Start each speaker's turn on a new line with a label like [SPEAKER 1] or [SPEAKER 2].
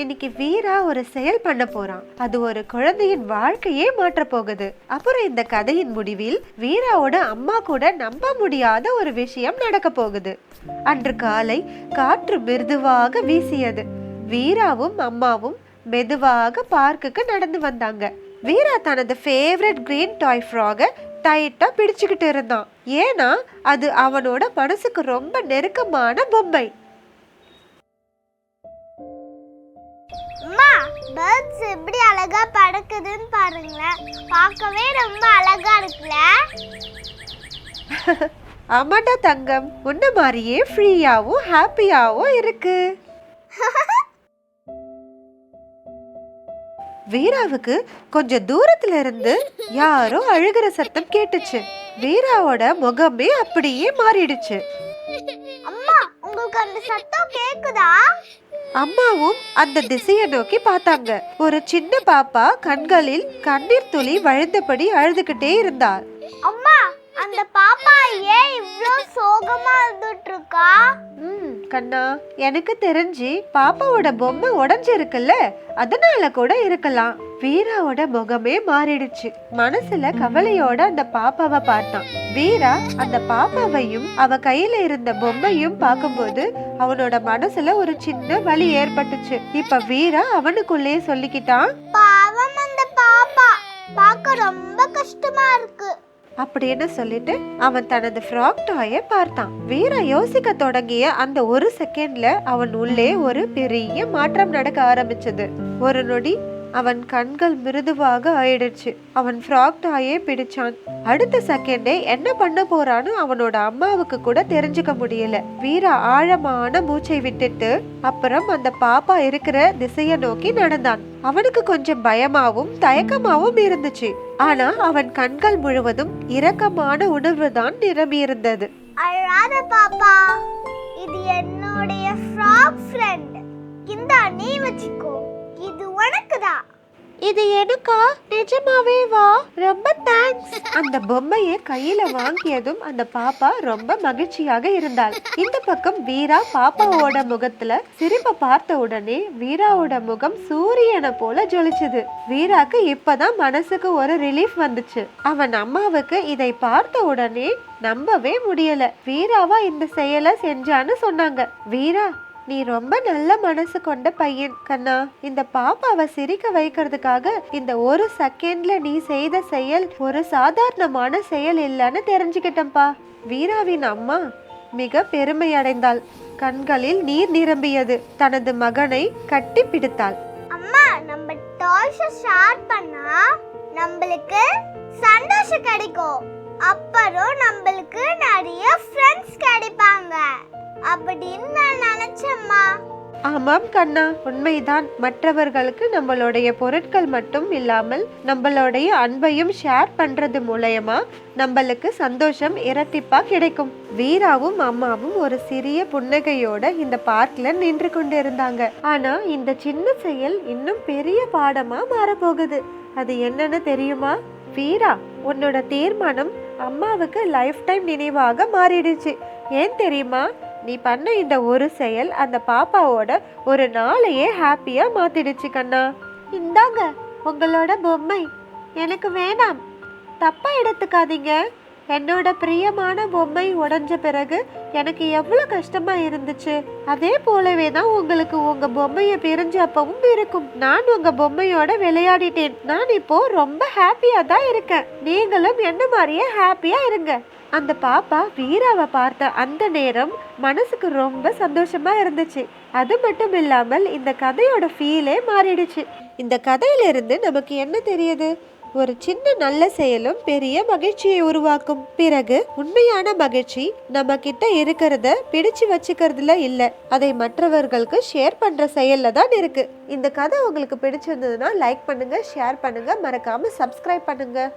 [SPEAKER 1] இன்னைக்கு வீரா ஒரு செயல் பண்ண போறான். அது ஒரு குழந்தையின் வாழ்க்கையே மாற்ற போகுது. அப்புறம் இந்த கதையின் முடிவில் வீராவோட அம்மா கூட நம்ப முடியாத ஒரு விஷயம் நடக்க போகுது. அன்று காலை காற்று மிருதுவாக வீசியது. வீராவும் அம்மாவும் மெதுவாக பார்க்குக்கு நடந்து வந்தாங்க. வீரா தனது ஃபேவரட் கிரீன் டாய் ஃப்ராக டைட்டாக பிடிச்சுக்கிட்டு இருந்தான். ஏன்னா அது அவனோட மனசுக்கு ரொம்ப நெருக்கமான பொம்மை.
[SPEAKER 2] பேர்ட்ஸ் எப்படி அழகா பறக்குதுன்னு பாருங்களேன். பார்க்கவே ரொம்ப அழகா இருக்குல்ல?
[SPEAKER 1] ஆமாடா தங்கம். உன்ன மாதிரியே ஃப்ரீயாவும் ஹாப்பியாவும் இருக்கு. வீராவுக்கு கொஞ்சம் தூரத்துல இருந்து யாரோ அழுகிற சத்தம் கேட்டுச்சு. வீராவோட முகமே அப்படியே மாறிடுச்சு.
[SPEAKER 2] அம்மா உங்களுக்கு அந்த சத்தம் கேக்குதா?
[SPEAKER 1] அம்மாவும் அந்த திசையை நோக்கி பார்த்தாங்க. ஒரு சின்ன பாப்பா கண்களில் கண்ணீர் துளி வழிந்தபடி அழுதுகிட்டே இருந்தார்
[SPEAKER 2] அம்மா அந்த பாப்பா ஏன் இவ்ளோ சோகமா இருந்துட்டு இருக்கா
[SPEAKER 1] ம் கண்ணா எனக்கு தெரிஞ்சு பாப்பாவோட பொம்மை உடைஞ்சிருக்குல்ல அதனால கூட இருக்கலாம். வீராவோட முகமே மாறிடுச்சு. மனசுல கவலையோட அந்த பாப்பாவை பார்த்தான். வீரா அந்த பாப்பாவையும் அவ கையில இருந்த பொம்மையும் பார்க்கும்போது அவனோட மனசுல ஒரு சின்ன வலி ஏற்பட்டுச்சு. இப்ப வீரா அவனுக்குள்ளேயே சொல்லிக்கிட்டான்.
[SPEAKER 2] பாவம் அந்த பாப்பா. பார்க்க ரொம்ப கஷ்டமா இருக்கு.
[SPEAKER 1] அப்படின்னு சொல்லிட்டு அவன் தனது ஃப்ராக் டாயை பார்த்தான். வீரா யோசிக்க தொடங்கிய அந்த ஒரு செகண்ட்ல அவன் உள்ளே ஒரு பெரிய மாற்றம் நடக்க ஆரம்பிச்சது. ஒரு நொடி அவன் கண்கள் மிருதுவாக ஆயிடுச்சு. அவன் ஃப்ராக் டாயே பிடிச்சான். அடுத்த செகண்டே என்ன பண்ண போறான்னு அவனோட அம்மாவுக்கு கூட தெரிஞ்சுக்க முடியல. வீரா ஆழமான மூச்சை விட்டுட்டு அப்புறம் அந்த பாப்பா இருக்கிற திசையை நோக்கி நடந்தான். அவனுக்கு கொஞ்சம் பயமாவும் தயக்கமாவும் இருந்துச்சு. ஆனா அவன் கண்கள் முழுவதும் இரக்கமான உணர்வு தான் நிரம்பியிருந்தது.
[SPEAKER 2] அழாத பாப்பா இது என்னுடைய ஃப்ராக் ஃப்ரெண்ட் இந்த நீ வச்சுக்கோ. இது உனக்குதான்
[SPEAKER 1] இது எனக்கா நிஜமாவே வா. ரொம்ப தேங்க்ஸ் அந்த பொம்மையை கையில வாங்கியதும் அந்த பாப்பா ரொம்ப மகிழ்ச்சியாக இருந்தாள். இந்த பக்கம் வீரா பாப்பாவோட முகத்துல சிரிப்ப பார்த்த உடனே வீராவோட முகம் சூரியனை போல ஜொலிச்சது. வீராக்கு இப்பதான் மனசுக்கு ஒரு ரிலீஃப் வந்துச்சு. அவன் அம்மாவுக்கு இதை பார்த்த உடனே நம்பவே முடியல. வீராவா இந்த செயலை செஞ்சான்னு சொன்னாங்க. வீரா நீ ரொம்ப நல்ல மனசு கொண்ட பையன் கண்ணா. இந்த பாப்பாவை சிரிக்க வைக்கிறதுக்காக இந்த ஒரு செகண்ட்ல நீ செய்த செயல் ஒரு சாதாரணமான செயல் இல்லைன்னு தெரிஞ்சுக்கிட்டேன்ப்பா. வீராவின் அம்மா மிக பெருமை அடைந்தாள் கண்களில் நீர் நிரம்பியது. தனது மகனை கட்டி பிடித்தாள்.
[SPEAKER 2] அம்மா நம்ம டாய்ஸ் ஷேர் பண்ணா நம்மளுக்கு சந்தோஷம் கிடைக்கும். அப்புறம் நம்மளுக்கு
[SPEAKER 1] ஆமாம் கண்ணா உண்மைதான். மற்றவர்களுக்கு நம்மளுடைய பொருட்கள் மட்டும் இல்லாமல் நம்மளுடைய அன்பையும் ஷேர் பண்றது மூலயமா நம்மளுக்கு சந்தோஷம் இரட்டிப்பா கிடைக்கும். வீராவும் அம்மாவும் ஒரு சிறிய புன்னகையோட இந்த பார்க்ல நின்று கொண்டு இருந்தாங்க ஆனா இந்த சின்ன செயல் இன்னும் பெரிய பாடமா மாறப்போகுது. அது என்னன்னு தெரியுமா? வீரா உன்னோட தீர்மானம் அம்மாவுக்கு லைஃப் டைம் நினைவாக மாறிடுச்சு. ஏன் தெரியுமா? நீ பண்ண இந்த ஒரு செயல் அந்த பாப்பாவோட ஒரு நாளையே ஹாப்பியா மாத்திடுச்சு கண்ணா. இந்தாங்க உங்களோட பொம்மை. எனக்கு வேணாம். தப்பா எடுத்துக்காதீங்க. என்னோட பிரியமான பொம்மை உடஞ்ச பிறகு எனக்கு எவ்வளோ கஷ்டமாக இருந்துச்சு. அதே போலவே தான் உங்களுக்கு உங்கள் பொம்மையை பிரிஞ்ச அப்பவும் இருக்கும். நான் உங்கள் பொம்மையோட விளையாடிட்டேன். நான் இப்போ ரொம்ப ஹாப்பியாக தான் இருக்கேன். நீங்களும் என்ன மாதிரியே ஹாப்பியாக இருங்க. அந்த பாப்பா வீராவை பார்த்த அந்த நேரம் மனசுக்கு ரொம்ப சந்தோஷமா இருந்துச்சு. அது மட்டும் இல்லாமல் இந்த கதையோட ஃபீலே மாறிடுச்சு. இந்த கதையிலிருந்து நமக்கு என்ன தெரியுது? ஒரு சின்ன நல்ல செயலும் பெரிய மகிழ்ச்சியை உருவாக்கும். பிறகு உண்மையான மகிழ்ச்சி நம்ம கிட்ட இருக்கிறத பிடிச்சு வச்சுக்கிறதுல இல்ல. அதை மற்றவர்களுக்கு ஷேர் பண்ற செயல்ல தான் இருக்கு. இந்த கதை உங்களுக்கு பிடிச்சிருந்ததுன்னா லைக் பண்ணுங்க ஷேர் பண்ணுங்க. மறக்காம சப்ஸ்கிரைப் பண்ணுங்க.